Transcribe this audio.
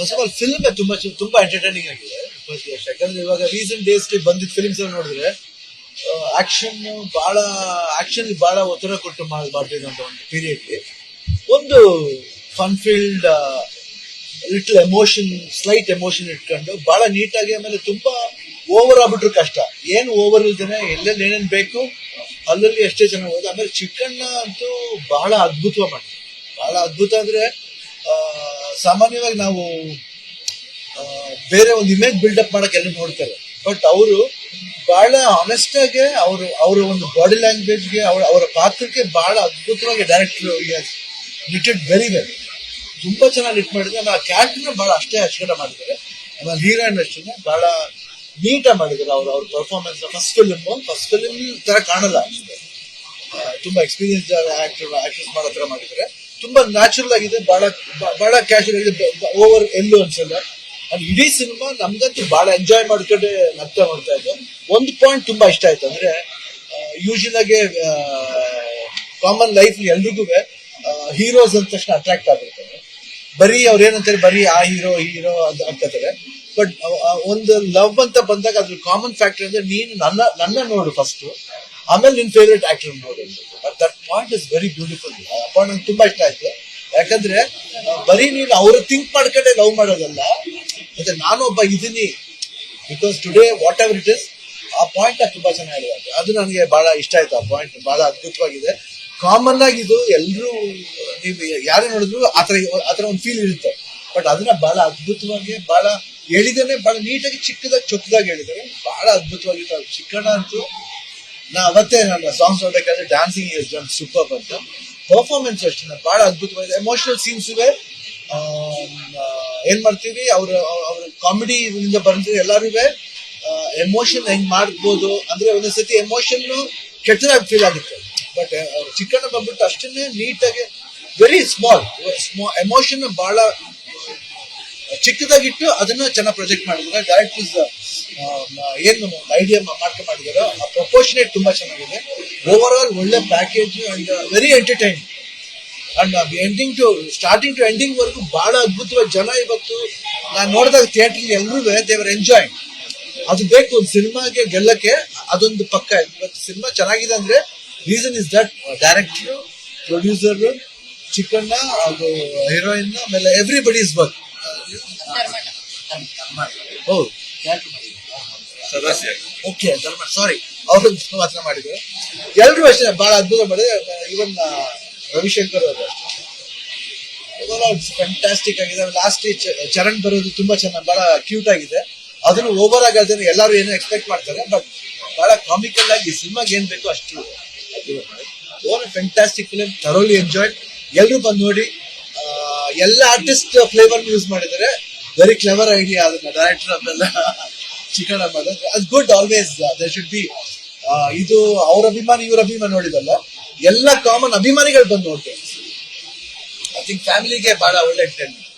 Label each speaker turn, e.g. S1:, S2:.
S1: First of all film ತುಂಬಾ ತುಂಬಾ entertaining ಆಗಿದೆ. ಯಾಕಂದ್ರೆ ಇವಾಗ ರೀಸೆಂಟ್ ಡೇಸ್ ಬಂದಿದ್ದ ಫಿಲ್ಮ್ಸ್ ನೋಡಿದ್ರೆ ಆಕ್ಷನ್ ಬಹಳ ಆಕ್ಷನ್ ಬಹಳ ಒತ್ತಡ ಕೊಟ್ಟು ಮಾಡ್- ಮಾಡ್ತಿದ್ದಂತ ಒಂದು ಪೀರಿಯಡ್ ಒಂದು fun field little emotion slight emotion ಇಟ್ಕೊಂಡು ಬಹಳ ನೀಟಾಗಿ ಆಮೇಲೆ ತುಂಬಾ ಓವರ್ ಆಗ್ಬಿಟ್ರು ಕಷ್ಟ. ಏನು ಓವರ್ ಇಲ್ದೇನೆ ಎಲ್ಲೆಲ್ಲಿ ಏನೇನ್ ಬೇಕು, ಅಲ್ಲಲ್ಲಿ ಎಷ್ಟೇ ಚೆನ್ನಾಗಿ ಹೋದ ಆಮೇಲೆ ಚಿಕ್ಕಣ್ಣ ಅಂತೂ ಬಹಳ ಅದ್ಭುತವಾಗಿ ಮಾಡ್ತಾರೆ. ಬಹಳ ಅದ್ಭುತ ಅಂದ್ರೆ ಸಾಮಾನ್ಯವಾಗಿ ನಾವು ಬೇರೆ ಒಂದು ಇಮೇಜ್ ಬಿಲ್ಡಪ್ ಮಾಡಕ್ಕೆ ಎಲ್ಲ ನೋಡ್ತಾರೆ ಬಟ್ ಅವರು ಬಹಳ ಆನೆಸ್ಟ್ ಆಗಿ ಅವರು, ಅವರ ಒಂದು ಬಾಡಿ ಲ್ಯಾಂಗ್ವೇಜ್ಗೆ ಅವರ ಅವರ ಪಾತ್ರಕ್ಕೆ ಬಹಳ ಅದ್ಭುತವಾಗಿ ಡೈರೆಕ್ಟರ್ ಲಿಟೆಡ್ ವೆರಿ ವೆಲ್ ತುಂಬಾ ಚೆನ್ನಾಗಿ ಲಿಟ್ ಮಾಡಿದ್ರೆ ಆ ಕ್ಯಾರೆಕ್ಟರ್ನ ಬಹಳ ಅಷ್ಟೇ ಅಚ್ಚುಕಟ್ಟ ಮಾಡಿದ್ದಾರೆ. ಆಮೇಲೆ ಹೀರೋಯಿನ್ ಅಷ್ಟೇ ಬಹಳ ನೀಟಾಗಿ ಮಾಡಿದ್ದಾರೆ ಅವ್ರ ಅವ್ರ performance first film first film ತರ ಕಾಣಲ್ಲ ತುಂಬಾ ಎಕ್ಸ್ಪೀರಿಯನ್ಸ್ ಆಕ್ಟರ್ ಆಕ್ಟ್ರೆಸ್ ಮಾಡೋ ತರ ಮಾಡಿದ್ದಾರೆ. ತುಂಬಾ ನ್ಯಾಚುರಲ್ ಆಗಿದೆ, ಬಹಳ ಬಹಳ ಕ್ಯಾಶುವಲ್ ಆಗಿದೆ ಓವರ್ ಎಲ್ಲೂ ಅನ್ಸಲ್ಲ ಅದು ಇಡೀ ಸಿನಿಮಾ ನಮ್ಗಂತೂ ಬಹಳ ಎಂಜಾಯ್ ಮಾಡ್ಕೊಂಡೆ ನಗ್ತಾ ಮಾಡ್ತಾ ಇದ್ದೆ. ಒಂದು ಪಾಯಿಂಟ್ ತುಂಬಾ ಇಷ್ಟ ಆಯ್ತು. ಅಂದ್ರೆ ಯೂಶಲ್ ಆಗಿ ಕಾಮನ್ ಲೈಫ್ ಎಲ್ರಿಗೂ ಹೀರೋಸ್ ಅಂದ ತಕ್ಷಣ ಅಟ್ರಾಕ್ಟ್ ಆಗಿರ್ತಾರೆ ಬರೀ ಅವ್ರು ಏನಂತಾರೆ, ಬರೀ ಆ ಹೀರೋ ಹೀರೋ ಅಂತ ಅಂತಾರೆ ಬಟ್ ಒಂದು ಲವ್ ಅಂತ ಬಂದಾಗ ಅದ್ರ ಕಾಮನ್ ಫ್ಯಾಕ್ಟರ್ ಅಂದ್ರೆ ನೀನು ನನ್ನ ನನ್ನ ನೋಡು ಫಸ್ಟ್ ಆಮೇಲೆ ನಿನ್ ಫೇವ್ರೆಟ್ ಆಕ್ಟರ್ ನೋಡು that point is very beautiful point ನಂಗೆ ತುಂಬಾ ಇಷ್ಟ ಆಯ್ತು. ಯಾಕಂದ್ರೆ ಬರೀ ನೀನು ಅವರು ಥಿಂಕ್ ಮಾಡ್ಕೊಂಡೆ ಲವ್ ಮಾಡೋದಲ್ಲ, ಮತ್ತೆ ನಾನು ಒಬ್ಬ ಇದೀನಿ. Because today whatever it is ಆ ಪಾಯಿಂಟ್ ತುಂಬಾ ಚೆನ್ನಾಗಿದೆ. ಅದು ನನಗೆ ಬಹಳ ಇಷ್ಟ ಆಯ್ತು, ಆ ಪಾಯಿಂಟ್ ಬಹಳ ಅದ್ಭುತವಾಗಿದೆ. ಕಾಮನ್ ಆಗಿ ಇದು ಎಲ್ಲರೂ ನೀವು ಯಾರೇ ನೋಡಿದ್ರು ಆತರ ಆತರ ಒಂದು ಫೀಲ್ ಇರುತ್ತೆ. ಬಟ್ ಅದನ್ನ ಬಹಳ ಅದ್ಭುತವಾಗಿ ಬಹಳ ಹೇಳಿದಾನೆ ಬಹಳ ನೀಟಾಗಿ ಚಿಕ್ಕದಾಗಿ, ಚೊಕ್ಕದಾಗಿ ಹೇಳಿದ್ದಾರೆ ಬಹಳ ಅದ್ಭುತವಾಗಿತ್ತು. ಅದು ಚಿಕ್ಕಣ್ಣ ಅಂತೂ ನಾ ಅವತ್ತೇ ನನ್ನ ಸಾಂಗ್ಸ್ ನೋಡ್ಬೇಕಾದ್ರೆ ಡ್ಯಾನ್ಸಿಂಗ್ ಇಸ್ ಡನ್ ಸೂಪರ್ ಅಂತ. ಪರ್ಫಾರ್ಮೆನ್ಸ್ ಅಷ್ಟೇ ಬಹಳ ಅದ್ಭುತವಾಗಿದೆ. ಎಮೋಷನಲ್ ಸೀನ್ಸ್ ಇವೆ. ಏನ್ ಮಾಡ್ತೀವಿ? ಅವ್ರ ಅವ್ರ ಕಾಮಿಡಿ ಇಂದ ಬಂದ್ರೆ ಎಲ್ಲಾರು ಎಮೋಷನ್ ಹೆಂಗ್ ಮಾಡ್ಬೋದು? ಅಂದ್ರೆ ಒಂದೊಂದ್ಸತಿ ಎಮೋಷನ್ ಕೆಟ್ಟದಾಗಿ ಫೀಲ್ ಆಗುತ್ತೆ. ಬಟ್ ಚಿಕ್ಕಣ್ಣ ಬಂದ್ಬಿಟ್ಟು ಅಷ್ಟನ್ನೇ ನೀಟಾಗಿ ವೆರಿ ಸ್ಮಾಲ್ ಸ್ಮಾಲ್ ಎಮೋಷನ್ ಬಹಳ ಚಿಕ್ಕದಾಗಿಟ್ಟು ಅದನ್ನ ಚೆನ್ನಾಗಿ ಪ್ರೊಜೆಕ್ಟ್ ಮಾಡಿದ್ದಾರೆ ಡೈರೆಕ್ಟರ್ಸ್ ಏನು ಐಡಿಯಾ ಮಾರ್ಕ್ ಮಾಡಿದಾರೋ ಆ ಪ್ರಪೋರ್ಷನೇಟ್ ತುಂಬಾ ಚೆನ್ನಾಗಿದೆ. ಓವರ್ ಆಲ್ ಒಳ್ಳೆ package and very entertaining and ending to starting to ending ವರೆಗೂ ಬಹಳ ಅದ್ಭುತವಾಗಿ ಜನ ಇವತ್ತು ನಾನು ನೋಡಿದಾಗ ಥಿಯೇಟರ್ ಎಲ್ಲರೂ ದೇವರ್ ಎಂಜಾಯ್ ಅದು ಬೇಕು ಒಂದು ಸಿನಿಮಾಗೆ ಗೆಲ್ಲಕ್ಕೆ ಅದೊಂದು ಪಕ್ಕ. ಇವತ್ತು ಸಿನಿಮಾ ಚೆನ್ನಾಗಿದೆ ಅಂದ್ರೆ reason is that director producer Chikkanna ಅದು ಹೀರೋಯಿನ್ ಆಮೇಲೆ ಎವ್ರಿಬಡಿ ಇಸ್ ವರ್ಕ್ ಹೌದು.
S2: ಸದಸ್ಯ
S1: ಓಕೆ, ಧರ್ಮ ಸಾರಿ ಅವರು ಮಾತ್ರ ಮಾಡಿದ್ರು. ಎಲ್ಲರೂ ಅಷ್ಟೇ ಬಹಳ ಅದ್ಭುತ ಮಾಡಿದ್ರೆ ಇವನ್ ರವಿಶಂಕರ್ ಅವರು ಫ್ಯಾಂಟಾಸ್ಟಿಕ್ ಆಗಿದೆ. ಲಾಸ್ಟ್ ಚರಣ್ ಬರೋದು ತುಂಬಾ ಚೆನ್ನಾಗಿ ಬಹಳ ಕ್ಯೂಟ್ ಆಗಿದೆ. ಅದನ್ನು ಓವರ್ ಆಗಿ ಅದನ್ನು ಎಲ್ಲರೂ ಏನೋ ಎಕ್ಸ್ಪೆಕ್ಟ್ ಮಾಡ್ತಾರೆ ಬಟ್ ಬಹಳ ಕಾಮಿಕಲ್ ಆಗಿ ಸಿನಿಮಾಗೆ ಏನ್ ಬೇಕೋ ಅಷ್ಟು over fantastic film thoroughly enjoy ಎಲ್ಲರೂ ಬಂದು ನೋಡಿ ಎಲ್ಲ ಆರ್ಟಿಸ್ಟ್ ಫ್ಲೇವರ್ ಯೂಸ್ ಮಾಡಿದ್ದಾರೆ. ವೆರಿ ಕ್ಲೆವರ್ ಐಡಿಯಾ ಅದನ್ನ ಡೈರೆಕ್ಟರ್ ಅದೆಲ್ಲ ಚಿಕನ್ ಅದು good always there should be ಇದು ಅವ್ರ ಅಭಿಮಾನಿ, ಇವ್ರ ಅಭಿಮಾನಿ ನೋಡಿದಲ್ಲ, ಎಲ್ಲ ಕಾಮನ್ ಅಭಿಮಾನಿಗಳು ಬಂದು ನೋಡ್ತಾರೆ. ಐ ಥಿಂಕ್ ಫ್ಯಾಮಿಲಿಗೆ ಬಹಳ ಒಳ್ಳೆ ಎಂಟರ್ಟೈನ್ಮೆಂಟ್